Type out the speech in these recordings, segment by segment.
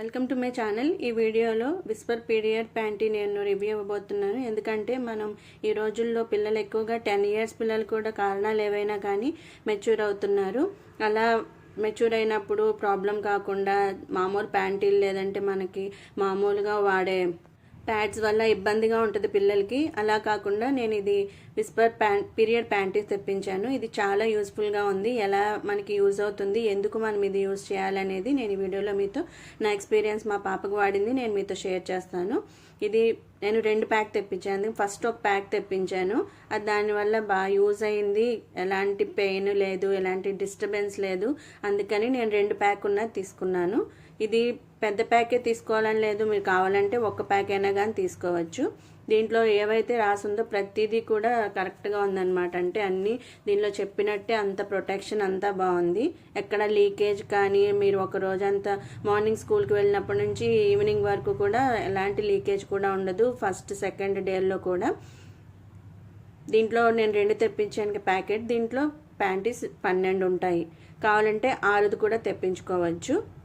Welcome to my channel. ఈ వీడియోలో Whisper period panty నేను రివ్యూ ఇవ్వబోతున్నాను. ఎందుకంటే మనం ఈ రోజుల్లో పిల్లలు ఎక్కువగా టెన్ ఇయర్స్ పిల్లలు కూడా కారణాలు ఏవైనా కానీ మెచ్యూర్ అవుతున్నారు. అలా మెచ్యూర్ అయినప్పుడు ప్రాబ్లం కాకుండా మామూలు ప్యాంటీలు లేదంటే మనకి మామూలుగా వాడే ప్యాడ్స్ వల్ల ఇబ్బందిగా ఉంటుంది పిల్లలకి. అలా కాకుండా నేను ఇది విస్పర్ ప్యాన్ పీరియడ్ ప్యాంటీస్ తెప్పించాను. ఇది చాలా యూస్ఫుల్గా ఉంది. ఎలా మనకి యూజ్ అవుతుంది ఎందుకు మనం ఇది యూజ్ చేయాలనేది నేను ఈ వీడియోలో మీతో నా ఎక్స్పీరియన్స్ మా పాపకు వాడింది నేను మీతో షేర్ చేస్తాను. ఇది నేను రెండు ప్యాక్ తెప్పించాను. ఫస్ట్ ఒక ప్యాక్ తెప్పించాను. అది దానివల్ల బాగా యూజ్ అయింది. ఎలాంటి పెయిన్ లేదు ఎలాంటి డిస్టర్బెన్స్ లేదు. అందుకని నేను రెండు ప్యాక్ ఉన్నది తీసుకున్నాను. ఇది పెద్ద ప్యాకే తీసుకోవాలని లేదు. మీరు కావాలంటే ఒక్క ప్యాక్ అయినా కానీ తీసుకోవచ్చు. దీంట్లో ఏవైతే రాసిందో ప్రతిదీ కూడా కరెక్ట్గా ఉందన్నమాట. అంటే అన్నీ దీనిలో చెప్పినట్టే అంత ప్రొటెక్షన్ అంతా బాగుంది. ఎక్కడ లీకేజ్ కానీ మీరు ఒక రోజంతా మార్నింగ్ స్కూల్కి వెళ్ళినప్పటి నుంచి ఈవినింగ్ వరకు కూడా ఎలాంటి లీకేజ్ కూడా ఉండదు. ఫస్ట్ సెకండ్ డేల్లో కూడా. దీంట్లో నేను రెండు తెప్పించాను ప్యాకెట్. దీంట్లో ప్యాంటీస్ పన్నెండు ఉంటాయి. కావాలంటే ఆరుది కూడా తెప్పించుకోవచ్చు.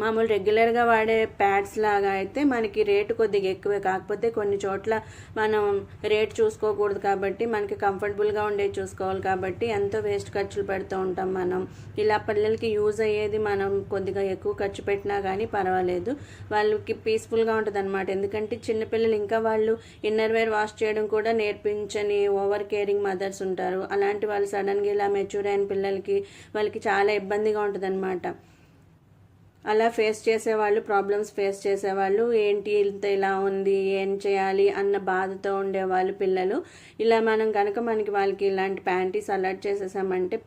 మామూలు రెగ్యులర్గా వాడే ప్యాడ్స్ లాగా అయితే మనకి రేటు కొద్దిగా ఎక్కువే. కాకపోతే కొన్ని చోట్ల మనం రేట్ చూసుకోకూడదు కాబట్టి మనకి కంఫర్టబుల్గా ఉండేది చూసుకోవాలి కాబట్టి ఎంతో వేస్ట్ ఖర్చులు పెడుతూ ఉంటాం మనం. ఇలా పిల్లలకి యూజ్ అయ్యేది మనం కొద్దిగా ఎక్కువ ఖర్చు పెట్టినా కానీ పర్వాలేదు. వాళ్ళకి పీస్ఫుల్గా ఉంటుంది అనమాట ఎందుకంటే చిన్నపిల్లలు ఇంకా వాళ్ళు ఇన్నర్ వేర్ వాష్ చేయడం కూడా నేర్పించని ఓవర్ కేరింగ్ మదర్స్ ఉంటారు. అలాంటి వాళ్ళు సడన్గా ఇలా మెచ్యూర్ అయిన పిల్లలకి వాళ్ళకి చాలా ఇబ్బందిగా ఉంటుంది అనమాట అలా ఫేస్ చేసేవాళ్ళు ప్రాబ్లమ్స్ ఫేస్ చేసేవాళ్ళు ఏంటి ఇంత ఇలా ఉంది ఏం చేయాలి అన్న బాధతో ఉండేవాళ్ళు పిల్లలు. ఇలా మనం కనుక మనకి వాళ్ళకి ఇలాంటి ప్యాంటీస్ అలర్ట్ చేసేసామంటే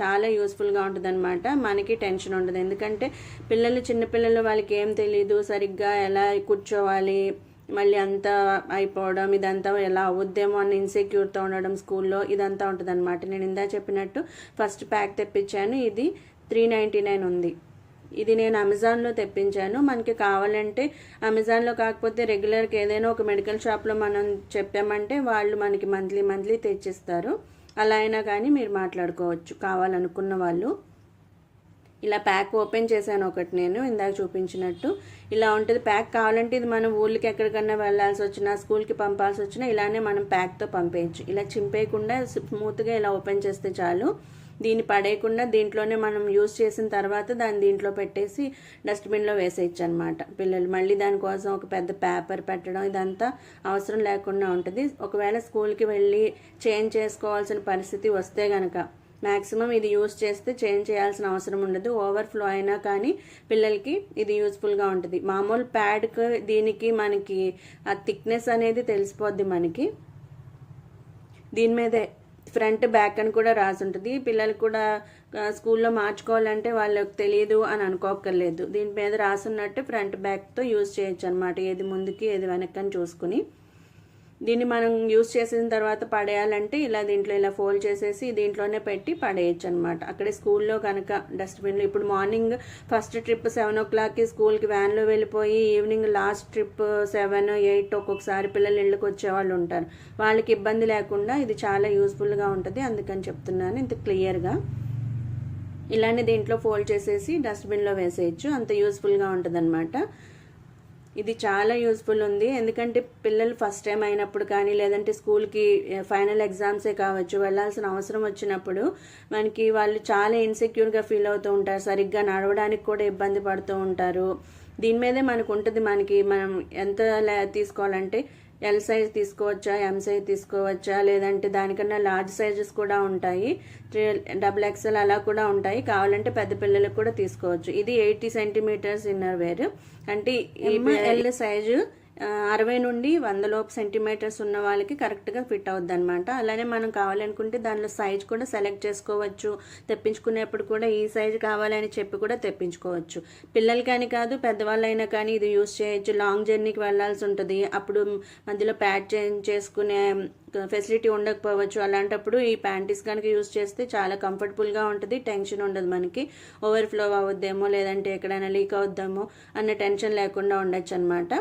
చాలా యూస్ఫుల్గా ఉంటుంది అనమాట మనకి టెన్షన్ ఉండదు. ఎందుకంటే పిల్లలు చిన్నపిల్లలు వాళ్ళకి ఏం తెలియదు సరిగ్గా ఎలా కూర్చోవాలి మళ్ళీ అంతా అయిపోవడం ఇదంతా ఎలా అవుద్దేమో అన్న ఇన్సెక్యూర్తో ఉండడం స్కూల్లో ఇదంతా ఉంటుంది అనమాట నేను ఇందా చెప్పినట్టు ఫస్ట్ ప్యాక్ తెప్పించాను. ఇది త్రీ నైంటీ నైన్ ఉంది. ఇది నేను అమెజాన్లో తెప్పించాను. మనకి కావాలంటే అమెజాన్లో కాకపోతే రెగ్యులర్గా ఏదైనా ఒక మెడికల్ షాప్లో మనం చెప్పామంటే వాళ్ళు మనకి మంత్లీ మంత్లీ తెచ్చిస్తారు. అలా అయినా కానీ మీరు మాట్లాడుకోవచ్చు కావాలనుకున్న వాళ్ళు. ఇలా ప్యాక్ ఓపెన్ చేశాను ఒకటి నేను ఇందాక చూపించినట్టు. ఇలా ఉంటుంది. ప్యాక్ కావాలంటే ఇది మనం ఊళ్ళకి ఎక్కడికన్నా వెళ్ళాల్సి వచ్చినా స్కూల్కి పంపాల్సి వచ్చినా ఇలానే మనం ప్యాక్తో పంపేయచ్చు. ఇలా చింపేయకుండా స్మూత్గా ఇలా ఓపెన్ చేస్తే చాలు. దీన్ని పడేయకుండా దీంట్లోనే మనం యూజ్ చేసిన తర్వాత దాన్ని దీంట్లో పెట్టేసి డస్ట్బిన్లో వేసేయచ్చు అనమాట పిల్లలు. మళ్ళీ దానికోసం ఒక పెద్ద పేపర్ పెట్టడం ఇదంతా అవసరం లేకుండా ఉంటుంది. ఒకవేళ స్కూల్కి వెళ్ళి చేంజ్ చేసుకోవాల్సిన పరిస్థితి వస్తే గనక మ్యాక్సిమం ఇది యూస్ చేస్తే చేంజ్ చేయాల్సిన అవసరం ఉండదు. ఓవర్ఫ్లో అయినా కానీ పిల్లలకి ఇది యూస్ఫుల్గా ఉంటుంది. మామూలు ప్యాడ్కి దీనికి మనకి ఆ థిక్నెస్ అనేది తెలిసిపోద్ది మనకి. దీని మీదే ఫ్రంట్ బ్యాక్ అని కూడా రాసి ఉంటుంది పిల్లలు కూడా స్కూల్లో మార్చుకోవాలంటే వాళ్ళకి తెలియదు అని అనుకోకర్లేదు దీని మీద రాసున్నట్టు ఫ్రంట్ బ్యాక్తో యూజ్ చేయొచ్చు అనమాట ఏది ముందుకి ఏది వెనక్కి అని చూసుకుని. దీన్ని మనం యూస్ చేసిన తర్వాత పడేయాలంటే ఇలా దీంట్లో ఇలా ఫోల్డ్ చేసేసి దీంట్లోనే పెట్టి పడేయచ్చు అనమాట అక్కడే స్కూల్లో కనుక డస్ట్బిన్లో ఇప్పుడు మార్నింగ్ ఫస్ట్ ట్రిప్ సెవెన్ ఓ క్లాక్కి స్కూల్కి వ్యాన్లో వెళ్ళిపోయి evening last trip seven eight ఒక్కొక్కసారి పిల్లలు ఇళ్ళకి వచ్చేవాళ్ళు ఉంటారు. వాళ్ళకి ఇబ్బంది లేకుండా ఇది చాలా యూస్ఫుల్గా ఉంటుంది అందుకని చెప్తున్నాను ఇంత క్లియర్గా. ఇలానే దీంట్లో ఫోల్డ్ చేసేసి డస్ట్బిన్లో వేసేయచ్చు. అంత యూస్ఫుల్గా ఉంటుంది అనమాట ఇది చాలా యూస్ఫుల్ ఉంది. ఎందుకంటే పిల్లలు ఫస్ట్ టైం అయినప్పుడు కానీ లేదంటే స్కూల్కి ఫైనల్ ఎగ్జామ్సే కావచ్చు వెళ్ళాల్సిన అవసరం వచ్చినప్పుడు మనకి వాళ్ళు చాలా ఇన్సెక్యూర్గా ఫీల్ అవుతూ ఉంటారు. సరిగ్గా నడవడానికి కూడా ఇబ్బంది పడుతూ ఉంటారు. దీని మీదే మనకు ఉంటుంది. మనకి మనం ఎంత తీసుకోవాలంటే ఎల్ సైజ్ తీసుకోవచ్చా ఎం సైజ్ తీసుకోవచ్చా లేదంటే దానికన్నా లార్జ్ సైజెస్ కూడా ఉంటాయి. డబుల్ ఎక్స్ఎల్ అలా కూడా ఉంటాయి. కావాలంటే పెద్ద పిల్లలకు కూడా తీసుకోవచ్చు. ఇది ఎయిటీ సెంటీమీటర్స్ ఇన్నర్ వేర్. అంటే ఎల్ సైజు అరవై నుండి వందలోపు సెంటీమీటర్స్ ఉన్న వాళ్ళకి కరెక్ట్గా ఫిట్ అవుద్ది అనమాట అలానే మనం కావాలనుకుంటే దానిలో సైజ్ కూడా సెలెక్ట్ చేసుకోవచ్చు. తెప్పించుకునేప్పుడు కూడా ఈ సైజు కావాలని చెప్పి కూడా తెప్పించుకోవచ్చు. పిల్లలకని కాదు పెద్దవాళ్ళైనా కానీ ఇది యూస్ చేయొచ్చు. లాంగ్ జర్నీకి వెళ్ళాల్సి ఉంటుంది. అప్పుడు మధ్యలో ప్యాడ్ చేంజ్ చేసుకునే ఫెసిలిటీ ఉండకపోవచ్చు. అలాంటప్పుడు ఈ ప్యాంటీస్ కనుక యూస్ చేస్తే చాలా కంఫర్టబుల్గా ఉంటుంది. టెన్షన్ ఉండదు మనకి. ఓవర్ఫ్లో అవుద్దేమో లేదంటే ఎక్కడైనా లీక్ అవుద్దామో అన్న టెన్షన్ లేకుండా ఉండొచ్చు అనమాట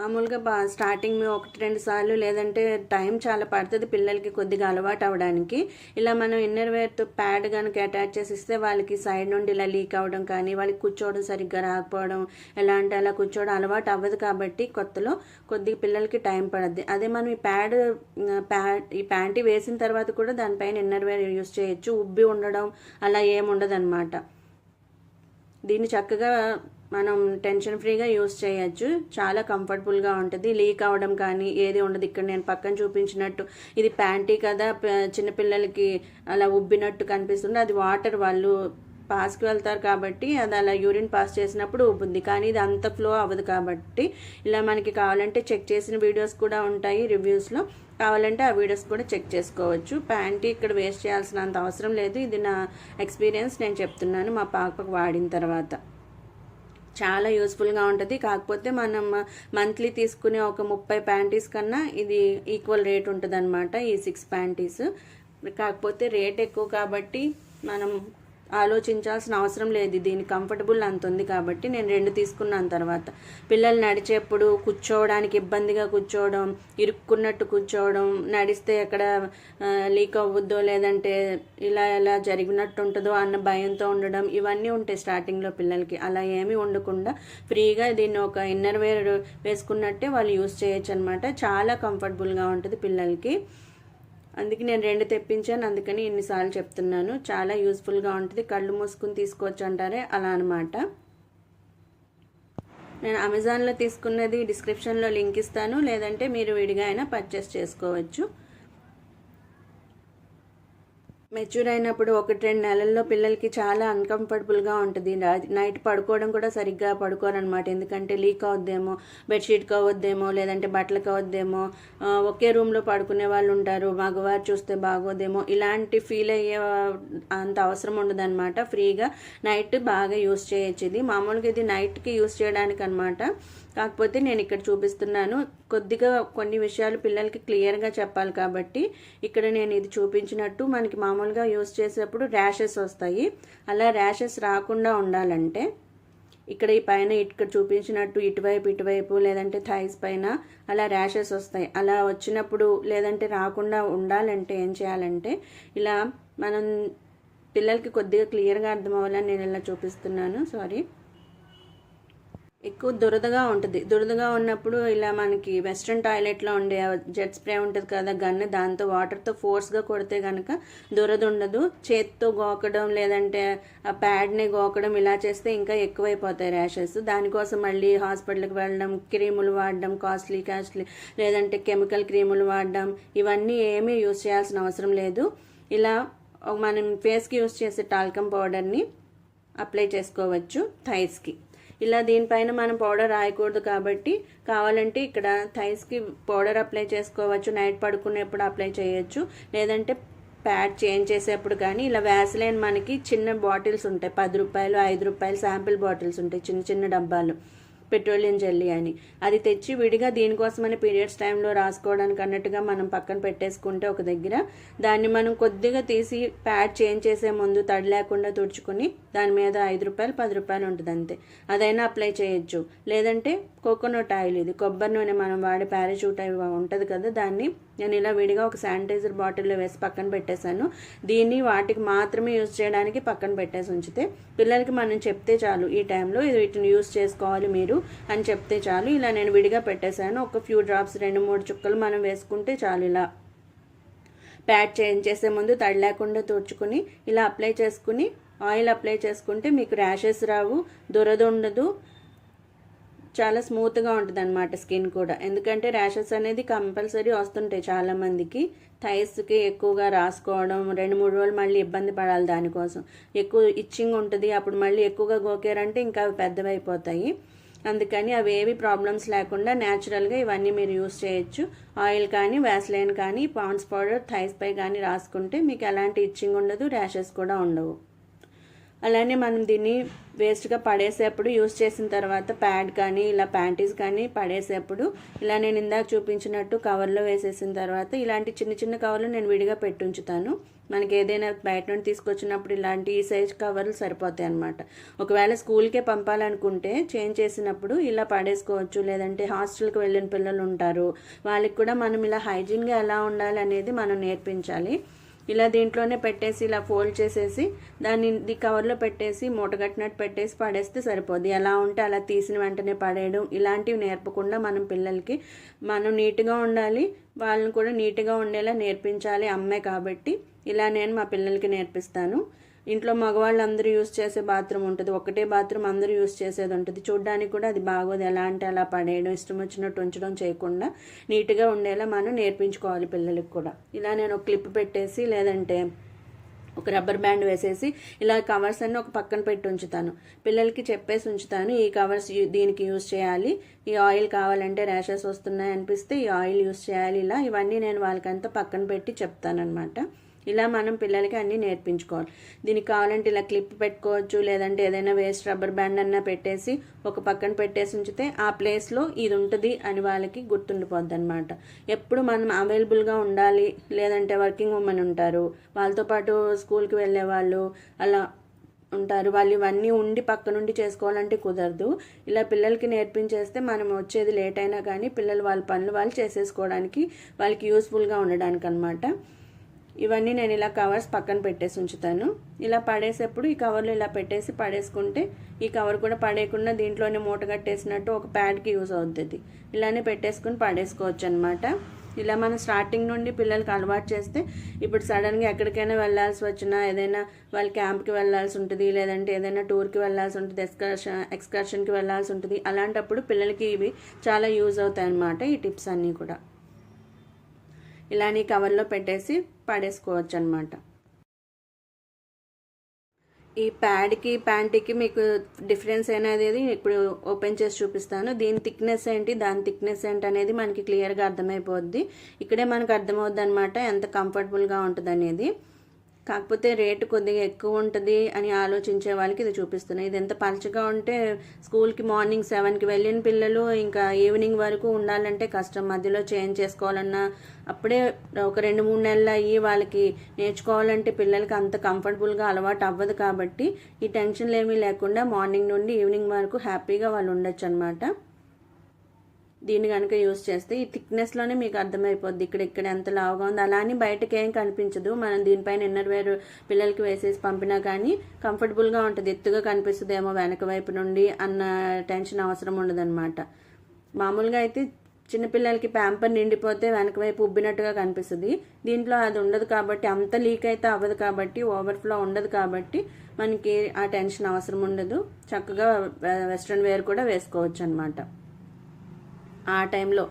మామూలుగా బా స్టార్టింగ్ ఒకటి రెండు సార్లు లేదంటే టైం చాలా పడుతుంది పిల్లలకి కొద్దిగా అలవాటు అవ్వడానికి ఇలా మనం ఇన్నర్ వేర్తో ప్యాడ్ కనుక అటాచ్ చేసి ఇస్తే వాళ్ళకి సైడ్ నుండి ఇలా లీక్ అవ్వడం కానీ వాళ్ళకి కూర్చోవడం సరిగ్గా రాకపోవడం ఎలా అంటే అలా కూర్చోవడం అలవాటు అవ్వదు కాబట్టి కొత్తలో కొద్దిగా పిల్లలకి టైం పడుద్ది. అదే మనం ఈ ప్యాడ్ ప్యాడ్ ఈ ప్యాంటీ వేసిన తర్వాత కూడా దానిపైన ఇన్నర్ వేర్ యూస్ చేయొచ్చు. ఉబ్బి ఉండడం అలా ఏముండదు అనమాట దీన్ని చక్కగా మనం టెన్షన్ ఫ్రీగా యూస్ చేయొచ్చు. చాలా కంఫర్టబుల్గా ఉంటుంది. లీక్ అవ్వడం కానీ ఏది ఉండదు. ఇక్కడ నేను పక్కన చూపించినట్టు ఇది ప్యాంటీ కదా చిన్నపిల్లలకి అలా ఉబ్బినట్టు కనిపిస్తుంది అది వాటర్ వాళ్ళు పాస్కి వెళ్తారు కాబట్టి అది అలా యూరిన్ పాస్ చేసినప్పుడు ఉబ్బుద్ది కానీ ఇది అంత ఫ్లో అవ్వదు కాబట్టి ఇలా మనకి కావాలంటే చెక్ చేసిన వీడియోస్ కూడా ఉంటాయి రివ్యూస్లో. కావాలంటే ఆ వీడియోస్ కూడా చెక్ చేసుకోవచ్చు. ప్యాంటీ ఇక్కడ వేస్ట్ చేయాల్సినంత అవసరం లేదు. ఇది నా ఎక్స్పీరియన్స్. నేను చెప్తున్నాను. మా పాపకు వాడిన తర్వాత. చాలా యూస్ఫుల్గా ఉంటుంది. కాకపోతే మనం మంత్లీ తీసుకునే ఒక ముప్పై ప్యాంటీస్ కన్నా ఇది ఈక్వల్ రేట్ ఉంటుంది ఈ సిక్స్ ప్యాంటీస్. కాకపోతే రేట్ ఎక్కువ కాబట్టి మనం ఆలోచించాల్సిన అవసరం లేదు. దీని కంఫర్టబుల్ అంత ఉంది కాబట్టి నేను రెండు తీసుకున్నాను తర్వాత. పిల్లలు నడిచేప్పుడు కూర్చోవడానికి ఇబ్బందిగా కూర్చోవడం ఇరుక్కున్నట్టు కూర్చోవడం నడిస్తే ఎక్కడ లీక్ అవ్వద్దో లేదంటే ఇలా ఎలా జరిగినట్టు ఉంటుందో అన్న భయంతో ఉండడం ఇవన్నీ ఉంటాయి స్టార్టింగ్లో పిల్లలకి. అలా ఏమీ ఉండకుండా ఫ్రీగా దీన్ని ఒక ఇన్నర్ వేర్ వేసుకున్నట్టే వాళ్ళు యూస్ చేయొచ్చు అనమాట చాలా కంఫర్టబుల్గా ఉంటుంది పిల్లలకి. అందుకే నేను రెండు తెప్పించాను అందుకని ఇన్నిసార్లు చెప్తున్నాను. చాలా యూస్ఫుల్గా ఉంటుంది. కళ్ళు మూసుకుని తీసుకోవచ్చు అంటారే అలా అనమాట నేను అమెజాన్లో తీసుకున్నది డిస్క్రిప్షన్లో లింక్ ఇస్తాను. లేదంటే మీరు విడిగా అయినా పర్చేస్ చేసుకోవచ్చు. మెచ్యూర్ అయినప్పుడు ఒకటి రెండు నెలల్లో పిల్లలకి చాలా అన్కంఫర్టబుల్గా ఉంటుంది. నైట్ పడుకోవడం కూడా సరిగ్గా పడుకోరనమాట. ఎందుకంటే లీక్ అవుద్దేమో బెడ్షీట్కి కావద్దేమో లేదంటే బట్టలకు కావద్దేమో ఒకే రూమ్లో పడుకునే వాళ్ళు ఉంటారు మగవారు చూస్తే బాగోదేమో ఇలాంటి ఫీల్ అయ్యే అంత అవసరం ఉండదన్నమాట ఫ్రీగా నైట్ బాగా యూస్ చేయొచ్చు. ఇది మామూలుగా ఇది నైట్కి యూస్ చేయడానికి అనమాట కాకపోతే నేను ఇక్కడ చూపిస్తున్నాను. కొద్దిగా కొన్ని విషయాలు పిల్లలకి క్లియర్గా చెప్పాలి కాబట్టి ఇక్కడ నేను ఇది చూపించినట్టు మనకి మామూలుగా యూస్ చేసేటప్పుడు ర్యాషెస్ వస్తాయి. అలా ర్యాషెస్ రాకుండా ఉండాలంటే ఇక్కడ ఈ పైన ఇక్కడ చూపించినట్టు ఇటువైపు ఇటువైపు లేదంటే థైస్ పైన అలా ర్యాషెస్ వస్తాయి. అలా వచ్చినప్పుడు లేదంటే రాకుండా ఉండాలంటే ఏం చేయాలంటే ఇలా మనం పిల్లలకి కొద్దిగా క్లియర్గా అర్థం అవ్వాలని నేను ఇలా చూపిస్తున్నాను. సారీ ఎక్కువ దురదగా ఉంటుంది. దురదగా ఉన్నప్పుడు ఇలా మనకి వెస్ట్రన్ టాయిలెట్లో ఉండే జెట్ స్ప్రే ఉంటుంది కదా గన్ను దాంతో వాటర్తో ఫోర్స్గా కొడితే కనుక దురద ఉండదు. చేత్తో గోకడం లేదంటే ఆ ప్యాడ్ని గోకడం ఇలా చేస్తే ఇంకా ఎక్కువైపోతాయి ర్యాషెస్ దానికోసం మళ్ళీ హాస్పిటల్కి వెళ్ళడం క్రీములు వాడడం కాస్ట్లీ కాస్ట్లీ లేదంటే కెమికల్ క్రీములు వాడడం ఇవన్నీ ఏమీ యూస్ చేయాల్సిన అవసరం లేదు. ఇలా మనం ఫేస్కి యూస్ చేసే టాల్కమ్ పౌడర్ని అప్లై చేసుకోవచ్చు థైస్కి ఇలా దీనిపైన మనం పౌడర్ రాయకూడదు కాబట్టి కావాలంటే ఇక్కడ థైస్కి పౌడర్ అప్లై చేసుకోవచ్చు. నైట్ పడుకునేప్పుడు అప్లై చేయొచ్చు. లేదంటే ప్యాడ్ చేంజ్ చేసేప్పుడు కానీ ఇలా వ్యాసలైన్ మనకి చిన్న బాటిల్స్ ఉంటాయి. పది రూపాయలు ఐదు రూపాయలు శాంపిల్ బాటిల్స్ ఉంటాయి. చిన్న చిన్న డబ్బాలు. పెట్రోలియం జెల్లీ అని. అది తెచ్చి విడిగా దీనికోసమని పీరియడ్స్ టైంలో రాసుకోవడానికి అన్నట్టుగా మనం పక్కన పెట్టేసుకుంటే ఒక దగ్గర దాన్ని మనం కొద్దిగా తీసి ప్యాడ్ చేంజ్ చేసే ముందు తడి లేకుండా తుడుచుకుని దాని మీద ఐదు రూపాయలు పది రూపాయలు ఉంటుంది అంతే. అదైనా అప్లై చేయొచ్చు. లేదంటే కోకోనట్ ఆయిల్ ఇది. కొబ్బరి నూనె మనం వాడే పారాషూట్ అవి ఉంటుంది కదా దాన్ని. నేను ఇలా విడిగా ఒక శానిటైజర్ బాటిల్లో వేసి పక్కన పెట్టేశాను. దీన్ని వాటికి మాత్రమే యూజ్ చేయడానికి పక్కన పెట్టేసి ఉంచితే పిల్లలకి మనం చెప్తే చాలు ఈ టైంలో ఇది వీటిని యూజ్ చేసుకోవాలి మీరు అని చెప్తే చాలు. ఇలా నేను విడిగా పెట్టేశాను. ఒక ఫ్యూ డ్రాప్స్ రెండు మూడు చుక్కలు మనం వేసుకుంటే చాలు ఇలా. ప్యాడ్ చేంజ్ చేసే ముందు తడి లేకుండా తుడుచుకుని ఇలా అప్లై చేసుకుని ఆయిల్ అప్లై చేసుకుంటే మీకు ర్యాషెస్ రావు దురద ఉండదు. చాలా స్మూత్గా ఉంటుంది అనమాట స్కిన్ కూడా. ఎందుకంటే ర్యాషెస్ అనేది కంపల్సరీ వస్తుంటాయి చాలామందికి థైస్కి ఎక్కువగా రాసుకోవడం రెండు మూడు రోజులు మళ్ళీ ఇబ్బంది పడాలి దానికోసం. ఎక్కువ ఇచ్చింగ్ ఉంటుంది అప్పుడు మళ్ళీ ఎక్కువగా గోకారంటే ఇంకా అవి పెద్దవైపోతాయి. అందుకని అవి ఏవి ప్రాబ్లమ్స్ లేకుండా న్యాచురల్గా ఇవన్నీ మీరు యూస్ చేయొచ్చు. ఆయిల్ కానీ వ్యాస్లైన్ కానీ పాండ్స్ పౌడర్ థైస్ పై కానీ రాసుకుంటే మీకు ఎలాంటి ఇచ్చింగ్ ఉండదు ర్యాషెస్ కూడా ఉండవు. అలానే మనం దీన్ని వేస్ట్గా పడేసేప్పుడు యూస్ చేసిన తర్వాత ప్యాడ్ కానీ ఇలా ప్యాంటీస్ కానీ పడేసేప్పుడు ఇలా నేను ఇందాక చూపించినట్టు కవర్లో వేసేసిన తర్వాత ఇలాంటి చిన్న చిన్న కవర్లు నేను విడిగా పెట్టుంచుతాను మనకి ఏదైనా బయట నుండి తీసుకొచ్చినప్పుడు ఇలాంటి ఈ సైజ్ కవర్లు సరిపోతాయి అనమాట ఒకవేళ స్కూల్కే పంపాలనుకుంటే చేంజ్ చేసినప్పుడు ఇలా పడేసుకోవచ్చు. లేదంటే హాస్టల్కి వెళ్ళిన పిల్లలు ఉంటారు. వాళ్ళకి కూడా మనం ఇలా హైజీన్గా ఎలా ఉండాలి అనేది మనం నేర్పించాలి. ఇలా దీంట్లోనే పెట్టేసి ఇలా ఫోల్డ్ చేసేసి దాన్ని కవర్లో పెట్టేసి మూటగట్టినట్టు పెట్టేసి పడేస్తే సరిపోద్ది. ఎలా ఉంటే అలా తీసిన వెంటనే పడేయడం ఇలాంటివి నేర్పకుండా మనం పిల్లలకి మనం నీట్గా ఉండాలి. వాళ్ళని కూడా నీట్గా ఉండేలా నేర్పించాలి అమ్మే కాబట్టి. ఇలా నేను మా పిల్లలకి నేర్పిస్తాను. ఇంట్లో మగవాళ్ళు అందరూ యూస్ చేసే బాత్రూమ్ ఉంటుంది. ఒకటే బాత్రూమ్ అందరూ యూస్ చేసేది ఉంటుంది. చూడడానికి కూడా అది బాగోదు. ఎలా అంటే అలా పడేయడం ఇష్టం వచ్చినట్టు ఉంచడం చేయకుండా నీట్గా ఉండేలా మనం నేర్పించుకోవాలి పిల్లలకి కూడా. ఇలా నేను ఒక క్లిప్ పెట్టేసి లేదంటే ఒక రబ్బర్ బ్యాండ్ వేసేసి ఇలా కవర్స్ అన్ని ఒక పక్కన పెట్టి ఉంచుతాను. పిల్లలకి చెప్పేసి ఉంచుతాను ఈ కవర్స్ దీనికి యూస్ చేయాలి. ఈ ఆయిల్ కావాలంటే ర్యాషెస్ వస్తున్నాయి అనిపిస్తే ఈ ఆయిల్ యూస్ చేయాలి. ఇలా ఇవన్నీ నేను వాళ్ళకంతా పక్కన పెట్టి చెప్తానమాట ఇలా మనం పిల్లలకి అన్నీ నేర్పించుకోవాలి. దీనికి కావాలంటే ఇలా క్లిప్ పెట్టుకోవచ్చు లేదంటే ఏదైనా వేస్ట్ రబ్బర్ బ్యాండ్ అన్నా పెట్టేసి ఒక పక్కన పెట్టేసి ఉంచితే ఆ ప్లేస్లో ఇది ఉంటుంది అని వాళ్ళకి గుర్తుండిపోద్ది అనమాట ఎప్పుడు మనం అవైలబుల్గా ఉండాలి లేదంటే వర్కింగ్ ఉమెన్ ఉంటారు వాళ్ళతో పాటు స్కూల్కి వెళ్ళే వాళ్ళు అలా ఉంటారు. వాళ్ళు ఇవన్నీ ఉండి పక్క నుండి చేసుకోవాలంటే కుదరదు. ఇలా పిల్లలకి నేర్పించేస్తే మనం వచ్చేది లేట్ అయినా కానీ పిల్లలు వాళ్ళ పనులు వాళ్ళు చేసేసుకోవడానికి వాళ్ళకి యూస్ఫుల్గా ఉండడానికి అనమాట ఇవన్నీ నేను ఇలా కవర్స్ పక్కన పెట్టేసి ఉంచుతాను. ఇలా పడేసేప్పుడు ఈ కవర్లు ఇలా పెట్టేసి పడేసుకుంటే ఈ కవర్ కూడా పడేయకుండా దీంట్లోనే మూట కట్టేసినట్టు ఒక ప్యాడ్కి యూజ్ అవుతుంది. ఇలానే పెట్టేసుకుని పడేసుకోవచ్చు అనమాట ఇలా మనం స్టార్టింగ్ నుండి పిల్లలకి అలవాటు చేస్తే ఇప్పుడు సడన్గా ఎక్కడికైనా వెళ్ళాల్సి వచ్చినా ఏదైనా వాళ్ళ క్యాంప్కి వెళ్ళాల్సి ఉంటుంది లేదంటే ఏదైనా టూర్కి వెళ్ళాల్సి ఉంటుంది ఎక్స్కర్షన్ ఎక్స్కర్షన్కి వెళ్ళాల్సి ఉంటుంది. అలాంటప్పుడు పిల్లలకి ఇవి చాలా యూజ్ అవుతాయి అన్నమాట ఈ టిప్స్ అన్నీ కూడా. ఇలానే కవర్లో పెట్టేసి పడేసుకోవచ్చు అనమాట ఈ ప్యాడ్కి ప్యాంటీకి మీకు డిఫరెన్స్ అనేది ఇప్పుడు ఓపెన్ చేసి చూపిస్తాను. దీని థిక్నెస్ ఏంటి దాని థిక్నెస్ ఏంటి అనేది మనకి క్లియర్గా అర్థమైపోద్ది. ఇక్కడే మనకు అర్థమవుద్ది అనమాట ఎంత కంఫర్టబుల్గా ఉంటుంది అనేది కాకపోతే రేటు కొద్దిగా ఎక్కువ ఉంటుంది అని ఆలోచించే వాళ్ళకి ఇది చూపిస్తున్నాయి. ఇది ఎంత పలచగా ఉంటే స్కూల్కి మార్నింగ్ సెవెన్కి వెళ్ళిన పిల్లలు ఇంకా ఈవినింగ్ వరకు ఉండాలంటే కష్టం. మధ్యలో చేంజ్ చేసుకోవాలన్నా అప్పుడే ఒక రెండు మూడు నెలలు అయ్యి వాళ్ళకి నేర్చుకోవాలంటే పిల్లలకి అంత కంఫర్టబుల్గా అలవాటు అవ్వదు కాబట్టి ఈ టెన్షన్లు ఏమీ లేకుండా మార్నింగ్ నుండి ఈవినింగ్ వరకు హ్యాపీగా వాళ్ళు ఉండొచ్చు అనమాట దీన్ని కనుక యూస్ చేస్తే ఈ థిక్నెస్లోనే మీకు అర్థమైపోద్ది. ఇక్కడ ఇక్కడ ఎంత లావుగా ఉంది. అలా అని బయటకి ఏం కనిపించదు. మనం దీనిపైన ఇన్నర్ వేర్ పిల్లలకి వేసేసి పంపినా కానీ కంఫర్టబుల్గా ఉంటుంది. ఎత్తుగా కనిపిస్తుందేమో వెనక వైపు నుండి అన్న టెన్షన్ అవసరం ఉండదన్నమాట. మామూలుగా అయితే చిన్నపిల్లలకి ప్యాంపర్ నిండిపోతే వెనక వైపు ఉబ్బినట్టుగా కనిపిస్తుంది. దీంట్లో అది ఉండదు కాబట్టి అంత లీక్ అయితే అవ్వదు కాబట్టి ఓవర్ఫ్లో ఉండదు కాబట్టి మనకి ఆ టెన్షన్ అవసరం ఉండదు. చక్కగా వెస్ట్రన్ వేర్ కూడా వేసుకోవచ్చు అనమాట ఆ టైంలో